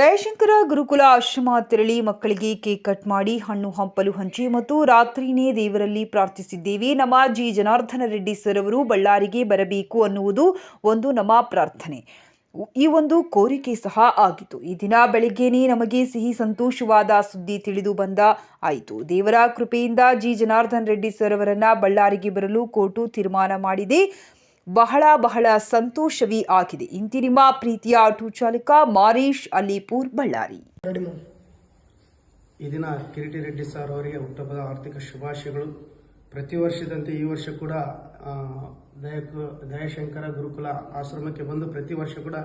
ದಯಶಂಕರ ಗುರುಕುಲ ಆಶ್ರಮ ತೆರಳಿ ಮಕ್ಕಳಿಗೆ ಕೇಕ್ ಕಟ್ ಮಾಡಿ, ಹಣ್ಣು ಹಂಪಲು ಹಂಚಿ ಮತ್ತು ರಾತ್ರಿನೇ ದೇವರಲ್ಲಿ ಪ್ರಾರ್ಥಿಸಿದ್ದೇವೆ. ನಮ್ಮ ಜಿ. ಜನಾರ್ದನ ರೆಡ್ಡಿ ಸರ್ ಅವರು ಬಳ್ಳಾರಿಗೆ ಬರಬೇಕು ಅನ್ನುವುದು ಒಂದು ನಮ್ಮ ಪ್ರಾರ್ಥನೆ. ಈ ಒಂದು ಕೋರಿಕೆ ಸಹ ಆಗಿತು ಈ ದಿನ ಬೆಳಿಗ್ಗೆನೇ ನಮಗೆ ಸಿಹಿ ಸಂತೋಷವಾದ ಸುದ್ದಿ ತಿಳಿದು ಬಂದ ಆಯಿತು. ದೇವರ ಕೃಪೆಯಿಂದ ಜಿ. ಜನಾರ್ದನ್ ರೆಡ್ಡಿ ಸರ್ ಅವರನ್ನು ಬಳ್ಳಾರಿಗೆ ಬರಲು ಕೋರ್ಟು ತೀರ್ಮಾನ ಮಾಡಿದೆ. ಬಹಳ ಬಹಳ ಸಂತೋಷವೇ ಆಗಿದೆ. ಇಂತಿ ನಿಮ್ಮ ಪ್ರೀತಿಯ ಆಟೋ ಚಾಲಕ ಮಾರೀಶ್ ಅಲಿಪುರ್ ಬಳ್ಳಾರಿ ಈ ದಿನ ಕಿರೀಟಿ ರೆಡ್ಡಿ ಸರ್ ಅವರಿಗೆ ಹುಟ್ಟುಹಬ್ಬದ ಆರ್ಥಿಕ ಶುಭಾಶಯಗಳು. ಪ್ರತಿ ವರ್ಷದಂತೆ ಈ ವರ್ಷ ಕೂಡ ದಯಕು ದಯಕ, ದಯಶಂಕರ ಗುರುಕುಲ ಆಶ್ರಮಕ್ಕೆ ಬಂದು ಪ್ರತಿ ವರ್ಷ ಕೂಡ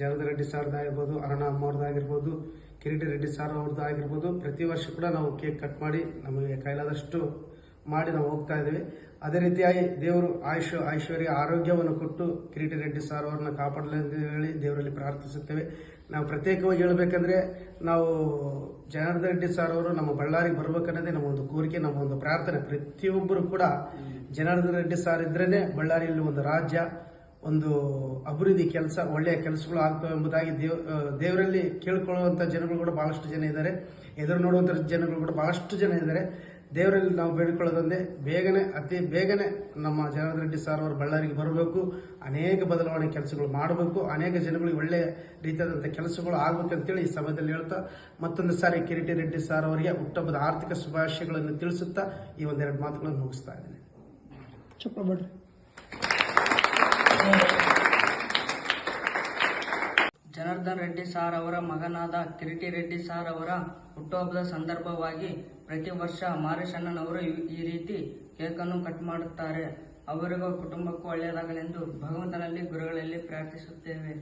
ಜಗದ ರೆಡ್ಡಿ ಸರ್ದಾಗಿರ್ಬೋದು ಅರಣ ಅಮ್ಮವ್ರದ್ದಾಗಿರ್ಬೋದು ಕಿರೀಟಿ ರೆಡ್ಡಿ ಸರ್ ಅವ್ರದ್ದು ಆಗಿರ್ಬೋದು ಪ್ರತಿ ವರ್ಷ ಕೂಡ ನಾವು ಕೇಕ್ ಕಟ್ ಮಾಡಿ ನಮಗೆ ಕೈಲಾದಷ್ಟು ಮಾಡಿ ನಾವು ಹೋಗ್ತಾ ಇದ್ದೀವಿ. ಅದೇ ರೀತಿಯಾಗಿ ದೇವರು ಆಯುಷ್, ಐಶ್ವರ್ಯ, ಆರೋಗ್ಯವನ್ನು ಕೊಟ್ಟು ಕಿರೀಟಿ ರೆಡ್ಡಿ ಸಾರ್ ಅವರನ್ನ ಕಾಪಾಡಲಿ ಅಂತ ಹೇಳಿ ದೇವರಲ್ಲಿ ಪ್ರಾರ್ಥಿಸುತ್ತೇವೆ. ನಾವು ಪ್ರತ್ಯೇಕವಾಗಿ ಹೇಳಬೇಕಂದ್ರೆ ನಾವು ಜನಾರ್ದನ್ ರೆಡ್ಡಿ ಸಾರ್ ಅವರು ನಮ್ಮ ಬಳ್ಳಾರಿಗೆ ಬರ್ಬೇಕನ್ನೋದೇ ನಮ್ಮ ಒಂದು ಕೋರಿಕೆ, ನಮ್ಮ ಒಂದು ಪ್ರಾರ್ಥನೆ. ಪ್ರತಿಯೊಬ್ಬರು ಕೂಡ ಜನಾರ್ದನ್ ರೆಡ್ಡಿ ಸಾರ್ ಇದ್ರೇನೆ ಬಳ್ಳಾರಿಯಲ್ಲಿ ಒಂದು ರಾಜ್ಯ, ಒಂದು ಅಭಿವೃದ್ಧಿ ಕೆಲಸ, ಒಳ್ಳೆಯ ಕೆಲಸಗಳು ಆಗ್ತವೆ ಎಂಬುದಾಗಿ ದೇವ್ ದೇವರಲ್ಲಿ ಕೇಳ್ಕೊಳ್ಳುವಂಥ ಜನಗಳು ಕೂಡ ಬಹಳಷ್ಟು ಜನ ಇದ್ದಾರೆ. ಎದುರು ನೋಡುವಂಥ ಜನಗಳು ಕೂಡ ಬಹಳಷ್ಟು ಜನ ಇದ್ದಾರೆ. ದೇವರಲ್ಲಿ ನಾವು ಬೇಡಿಕೊಳ್ಳೋದಂದ್ರೆ ಬೇಗನೆ, ಅತಿ ಬೇಗನೆ ನಮ್ಮ ಜನಾರ್ದನ್ ರೆಡ್ಡಿ ಸರ್ ಅವರು ಬಳ್ಳಾರಿಗೆ ಬರಬೇಕು. ಅನೇಕ ಬದಲಾವಣೆ ಕೆಲಸಗಳು ಮಾಡಬೇಕು. ಅನೇಕ ಜನಗಳಿಗೆ ಒಳ್ಳೆಯ ರೀತಿಯಾದಂಥ ಕೆಲಸಗಳು ಆಗಬೇಕಂತೇಳಿ ಈ ಸಮಯದಲ್ಲಿ ಹೇಳ್ತಾ, ಮತ್ತೊಂದು ಸಾರಿ ಕಿರೀಟಿ ರೆಡ್ಡಿ ಸರ್ ಅವರಿಗೆ ಹುಟ್ಟಹಬ್ಬದ ಆರ್ಥಿಕ ಶುಭಾಶಯಗಳನ್ನು ತಿಳಿಸುತ್ತಾ ಈ ಒಂದೆರಡು ಮಾತುಗಳನ್ನು ಮುಗಿಸ್ತಾ ಇದ್ದೀನಿ. ಚಪ್ಪ ಜನಾರ್ದನ್ ರೆಡ್ಡಿ ಸಾರ್ ಅವರ ಮಗನಾದ ಕಿರೀಟಿ ರೆಡ್ಡಿ ಸಾರ್ ಅವರ ಹುಟ್ಟುಹಬ್ಬದ ಸಂದರ್ಭವಾಗಿ ಪ್ರತಿ ವರ್ಷ ಮಾರೇಶಣ್ಣನ್ ಅವರು ಈ- ಈ ರೀತಿ ಕೇಕನ್ನು ಕಟ್ ಮಾಡುತ್ತಾರೆ. ಅವರಿಗೂ ಕುಟುಂಬಕ್ಕೂ ಒಳ್ಳೆಯದಾಗಲೆಂದು ಭಗವಂತನಲ್ಲಿ ಗುರುಗಳಲ್ಲಿ ಪ್ರಾರ್ಥಿಸುತ್ತೇವೆ.